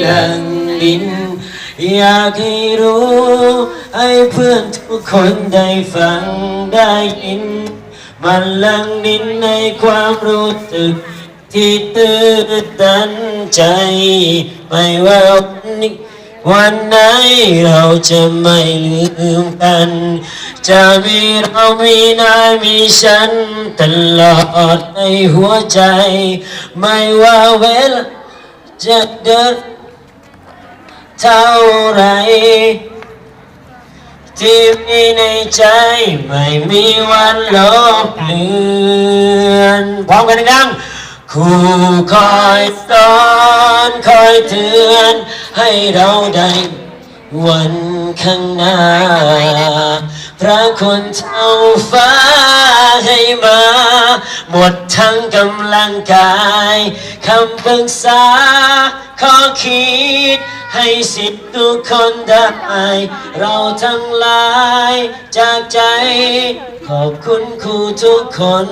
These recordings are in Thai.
หลังดิน อยากให้รู้ ให้เพื่อนทุกคนได้ฟังได้ยิน มันลังดินในความรู้สึก ที่ตื่นตันใจ ไม่ว่าวันนี้วันไหนเราจะไม่ลืมกัน จะมีเรามีนายมีฉัน ตลอดในหัวใจ ไม่ว่าเวลา จะเดินเท่าไร ที่มีในใจไม่มีวันลบเลือนพร้อมกันดังๆคู่คอยสอนคอยเตือนให้เราได้วันข้างหน้า พระคุณเท่าฟ้าให้มา หมดทั้งกำลังกายคำปรึกษาขอคิด ให้สิทธิ์ทุกคนได้ เราทั้งหลายจากใจ ขอบคุณครูทุกคน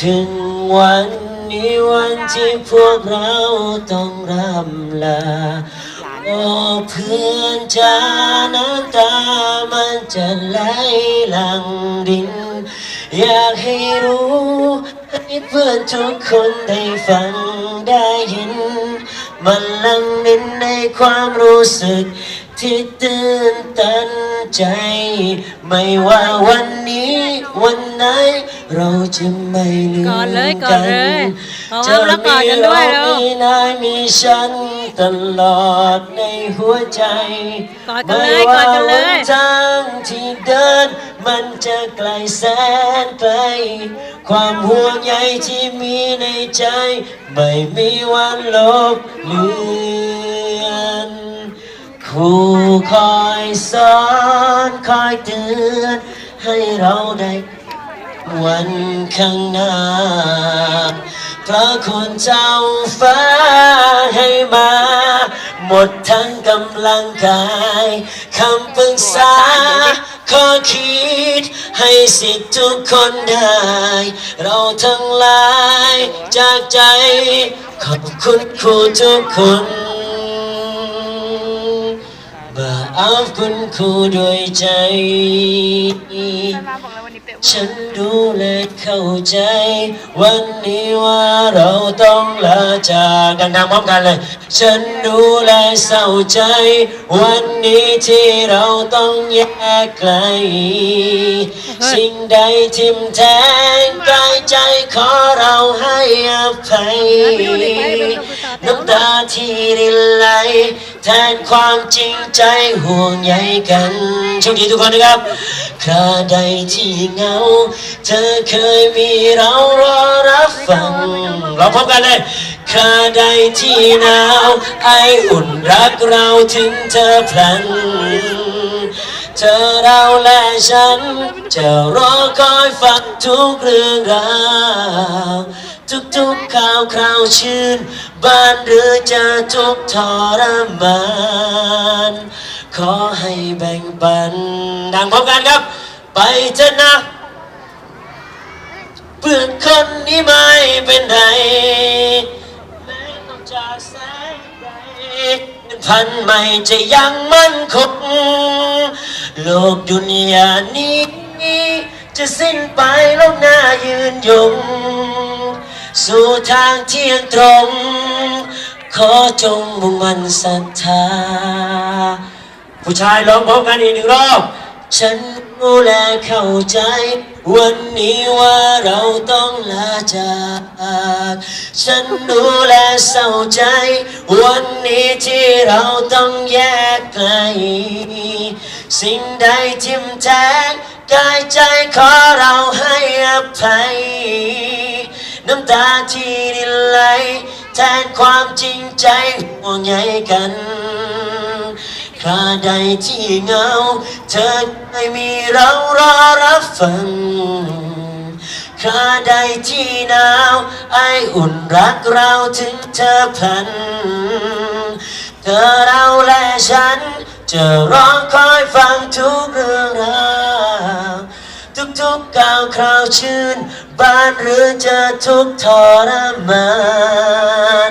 ถึงวันนี้วันที่พวกเราต้องรำลา โอ้เพื่อนจาน้ำตามันจะไหลหลังดิน อยากให้รู้ให้เพื่อนทุกคนได้ฟังได้ยิน มันลังนินในความรู้สึกที่ตื่นตัน ใจ ไม่ว่าวันนี้วันไหน เราจะไม่ลืมกอดเลยกักอดเลยเอาครับแล้วกอดกันด้วยเร็ว มีนายมีฉันตลอดในหัวใจ กอดกันเลยกอดกันเลย ไม่ว่าหนทางที่เดิน มันจะไกลแสนไกล ความห่วงใยที่มีในใจ ไม่มีวันลบเลือนค รูคอยสอนคอยเตือน ให้เราได้วันข้างหน้า พระคุณเจ้าฟ้าให้มา หมดทั้งกำลังกายคำปรึกษาขอคิดให้สิทธิ์ทุกคนได้ เราทั้งหลายจากใจ ขอบคุณครูทุกคน มาเอาคุณครูด้วยใจ ฉันดูและเข้าใจ วันนี้ว่าเราต้องลาจากดังๆพร้อมกันเลย ฉันดูและเศร้าใจ วันนี้ที่เราต้องแยกไกล สิ่งใดทิมแทงกายใจขอเราให้อภัย น้ำตาที่รินไหลแทนความจริงใจห่วงใยกันโชคดีทุกคนนะครับคราใดที่เหงา เธอเคยมีเรารอรับฟัง เราพบกันเลยคราใดที่หนาวไออุ่นรักเราถึงเธอพลันเธอเราและฉัน จะรอคอยฟังทุกเรื่องราว ทุกๆข่าวคราวชื่น บ้านหรือจะทุกทรมาน ขอให้แบ่งปันดังพร้อมกันครับ ไปเถอะนะเพื่อนคนนี้ไม่เป็นไรแม้ต้องจากแสนไกลพันไม่จะยังมั่นคงโลกดุนยานี้ จะสิ้นไปแล้วหน้ายืนยง สู่ทางเที่ยงตรง ขอจงมุ่งมั่นศรัทธา ผู้ชายร้องพร้อมกันอีกหนึ่งรอบ ฉันรู้และเข้าใจ วันนี้ว่าเราต้องลาจาก ฉันรู้และเศร้าใจ วันนี้ที่เราต้องแยกไกล สิ่งใดทิมแทงกายใจขอเราให้อภัย น้ำตาที่รินไหลแทนความจริงใจห่วงใยกันคราใดที่เงา เธอไม่มีเรารอรับฟังคราใดที่หนาว ไออุ่นรักเราถึงเธอพลัน เธอเราและฉัน จะร้องคอยฟังทุกเรื่องราว กๆก้าวคราวชื่น บ้านหรือจะทุกข์ทรมาน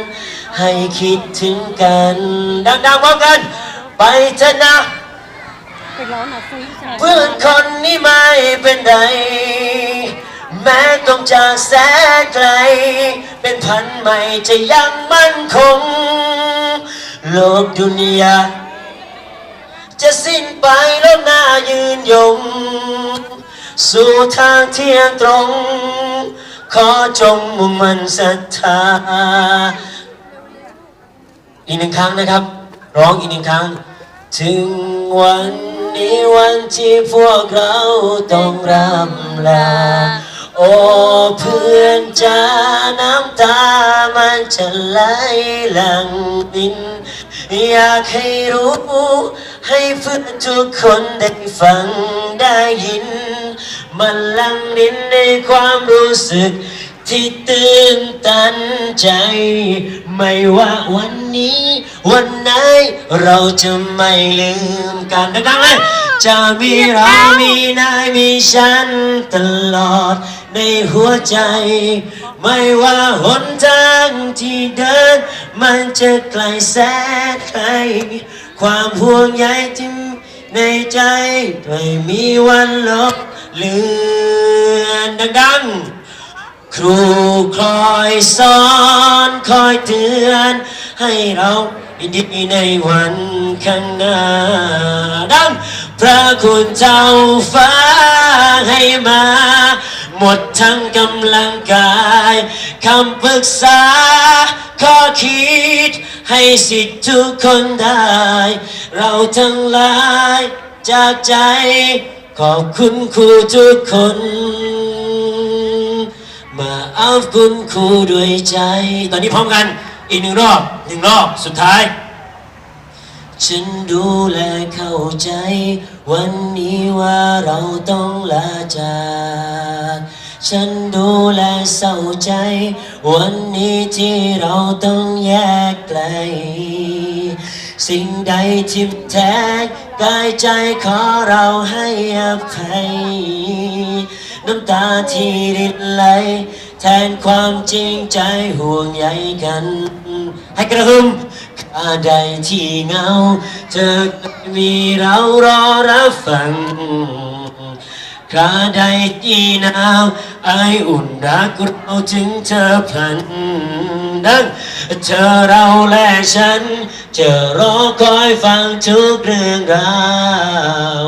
ให้คิดถึงกัน ดังๆพร้อมกัน ไปเถอะนะไปร้องหน่อยคุยชายเพื่อนคนนี้ไม่เป็นไร แม้ต้องจากแสนไกล เป็นพันใหม่จะยังมั่นคง โลกดุนยาจะสิ้นไปแล้วหน้ายืนยง สู่ทางเที่ยงตรง ขอจงมุ่งมั่นศรัทธา อีกหนึ่งครั้งนะครับ ร้องอีกหนึ่งครั้ง ถึงวันนี้วันที่พวกเราต้องรำลา โอ้เพื่อนจ้าน้ำตามันจะไหลหลังดิน อยากให้รู้ ให้เพื่อนทุกคนได้ฟังได้ยิน มันลังดินในความรู้สึก ที่ตื่นตันใจ ไม่ว่าวันนี้ วันไหน เราจะไม่ลืมกันดังๆเลยจะมีเรามีนายมีฉันตลอดในหัวใจ ไม่ว่าหนทางที่เดิน มันจะไกลแสนไกลความห่วงใยที่ ในใจไม่มีวันลบเลือนดังๆ ครูคอยสอนคอยเตือน ให้เราดีในวันข้างหน้าดังพระคุณเจ้าฟ้าให้มา หมดทั้งกำลังกายคำปรึกษาข้อคิด ให้สิทธิ์ทุกคนได้ เราทั้งหลายจากใจ ขอบคุณครูทุกคน มาเอาคุณครูด้วยใจ ตอนนี้พร้อมกันอีกหนึ่งรอบหนึ่งรอบสุดท้าย ฉันดูแลเข้าใจ วันนี้ว่าเราต้องลาจาก ฉันดูแลเศร้าใจ วันนี้ที่เราต้องแยกไกล สิ่งใดทิ่มแทงกายใจขอเราให้อภัย น้ำตาที่รินไหล แทนความจริงใจห่วงใยกัน ให้กระหึ่ม ข้าใดที่เหงา เธอมีเรารอรับฟังคราใดที่หนาวไออุ่นรักเราถึงเธอพลันดังเธอเราและฉัน จะรอคอยฟังทุกเรื่องราว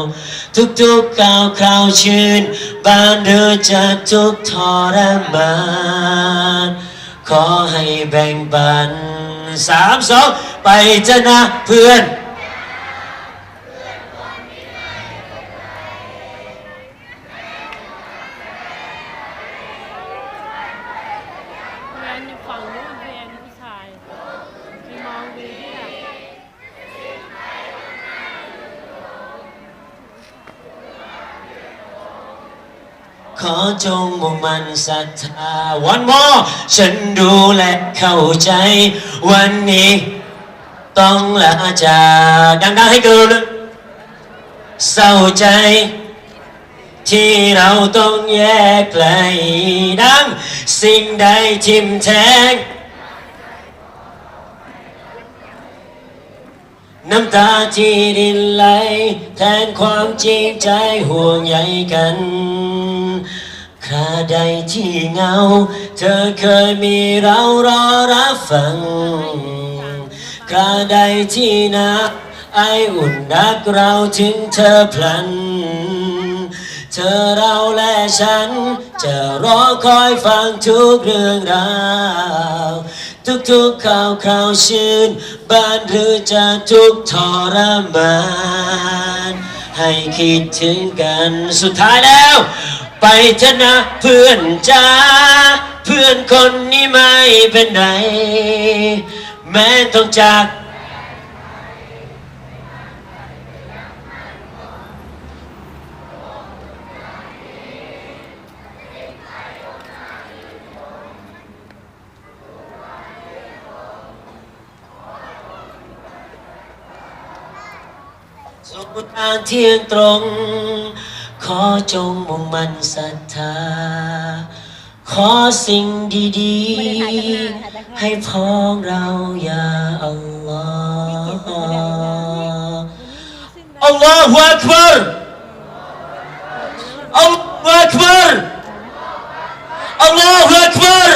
ทุกๆก้าวคราวชื่นบานเดือจะทุกข์ทรมาน ขอให้แบ่งปัน สามสองไปเถอะนะเพื่อน แฟนอยู่ฝั่งนู้นแฟนผู้ชายไปมองดูที่แบบ ขอจงมุ่งมั่นศรัทธาวันมอฉันดูและเข้าใจ วันนี้ ต้องลาจากดังๆให้เกินเศร้าใจ ที่เราต้องแยกไกลดัง สิ่งใดทิมแทง น้ำตาที่รินไหล แทนความจริงใจห่วงใยกันคราใดที่เงา เธอเคยมีเรารอรับฟังคราใดที่นัก ไออุ่นรักเราถึงเธอพลัน เธอเราและฉัน จะรอคอยฟังทุกเรื่องราว ทุกๆข่าวข่าวชื่น บ้านหรือจะทุกทรมาน ให้คิดถึงกันสุดท้ายแล้ว ไปเถอะนะเพื่อนจ้าเพื่อนคนนี้ไม่เป็นไรแม้ต้องจาก สู่ทางเที่ยงตรง ขอจงมุ่งมั่นศรัทธา ขอสิ่งดีไม่ได้ถ่ายกันนานถ่ายแต่ข้างให้พ้องเราอย่าอัลลอฮ์อัลลอฮฺอักบัรอัลลอฮฺอักบัรอัลลอฮฺอักบัร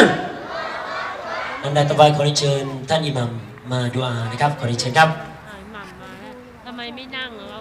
อันดับต่อไปขอเชิญท่านอิหมัมมาดูอานะครับ ขอเชิญครับหายหม่ำมาทำไมไม่นั่ง